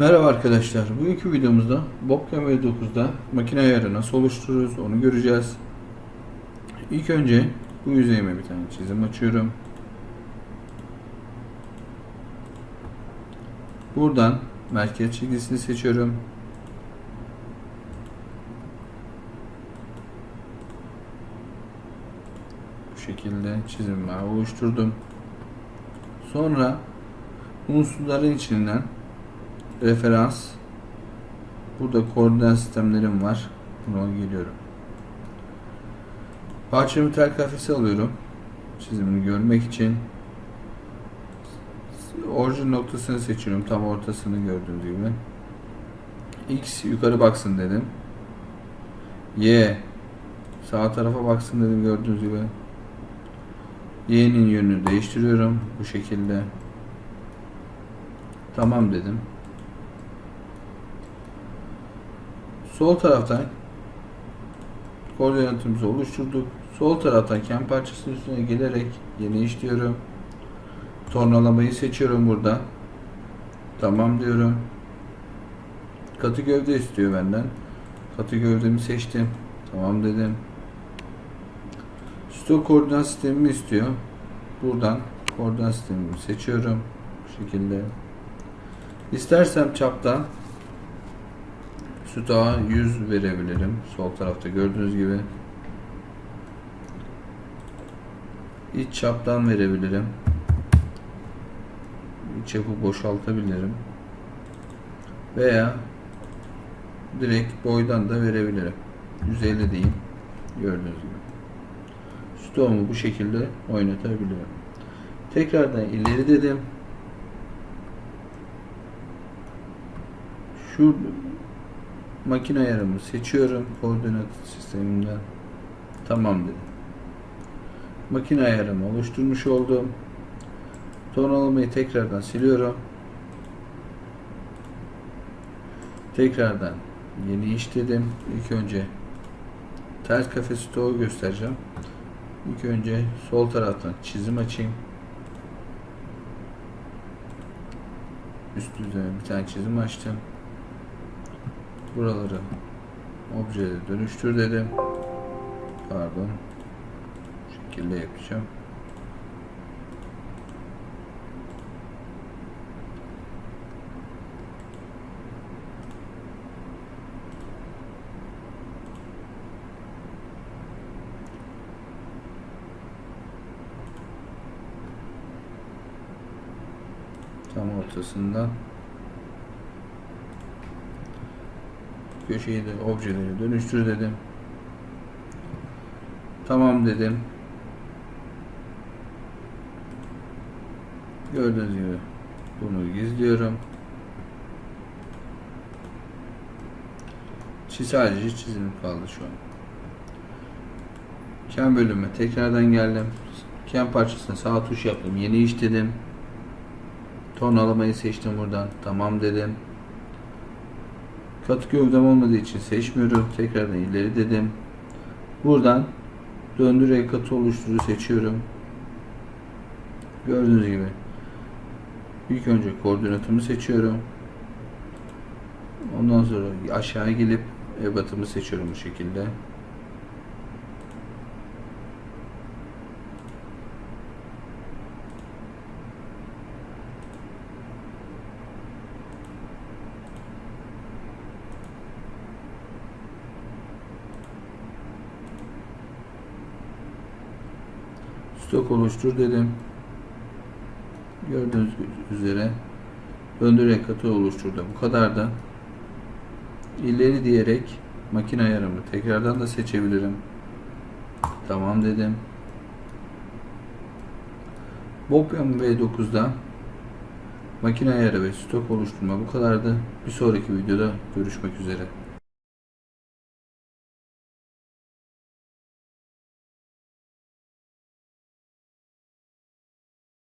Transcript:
Merhaba arkadaşlar. Bugünkü videomuzda Bobcam V9'da makine ayarı nasıl oluştururuz onu göreceğiz. İlk önce bu yüzeyime bir tane çizim açıyorum. Buradan merkez çizgisini seçiyorum. Bu şekilde çizimimi oluşturdum. Sonra unsurların içinden referans burada koordinat sistemlerim var. Buna geliyorum. Parçamı tel kafesi alıyorum. Çizimini görmek için orijin noktasını seçiyorum. Tam ortasını gördüğünüz gibi. X yukarı baksın dedim. Y sağ tarafa baksın dedim gördüğünüz gibi. Y'nin yönünü değiştiriyorum bu şekilde. Tamam dedim. Sol taraftan koordinatımızı oluşturduk. Sol taraftan kem parçasının üstüne gelerek yeni iş diyorum. Tornalamayı seçiyorum burada. Tamam diyorum. Katı gövde istiyor benden. Katı gövdemi seçtim. Tamam dedim. Stok koordinat sistemimi istiyor. Buradan koordinat sistemimi seçiyorum. Bu şekilde. İstersem çaptan Sütağa 100 verebilirim. Sol tarafta gördüğünüz gibi. İç çaptan verebilirim. İç yapı boşaltabilirim. Veya direkt boydan da verebilirim. 150 diyeyim. Gördüğünüz gibi. Stoğumu bu şekilde oynatabilirim. Tekrardan ileri dedim. Şu makine ayarımı seçiyorum koordinat sisteminden. Tamam dedim. Makine ayarımı oluşturmuş oldum. Tonalamayı tekrardan siliyorum. Tekrardan yeni iş dedim. İlk önce ters kafe stoğu göstereceğim. İlk önce sol taraftan çizim açayım. Üst üzerine bir tane çizim açtım buraları objeye dönüştür dedim. Pardon. Bu şekilde yapacağım. Tam ortasından köşeyi de objeleri dönüştür dedim. Tamam dedim. Gördüğünüz gibi bunu gizliyorum. Sadece çizim kaldı şu an. Kem bölümü tekrardan geldim. Kem parçasına sağ tuş yaptım. Yeni iş dedim. Tonalamayı seçtim buradan. Tamam dedim. Katı gövdem olmadığı için seçmiyorum. Tekrardan ileri dedim. Buradan döndürerek katı oluşturu seçiyorum. Gördüğünüz gibi. İlk önce koordinatımı seçiyorum. Ondan sonra aşağı gelip ebatımı seçiyorum bu şekilde. Stok oluştur dedim. Gördüğünüz üzere döndürerek katı oluşturdu. Bu kadar da ileri diyerek makine ayarımı tekrardan da seçebilirim. Tamam dedim. Bobcam V9'da makine ayarı ve stok oluşturma bu kadardı. Bir sonraki videoda görüşmek üzere.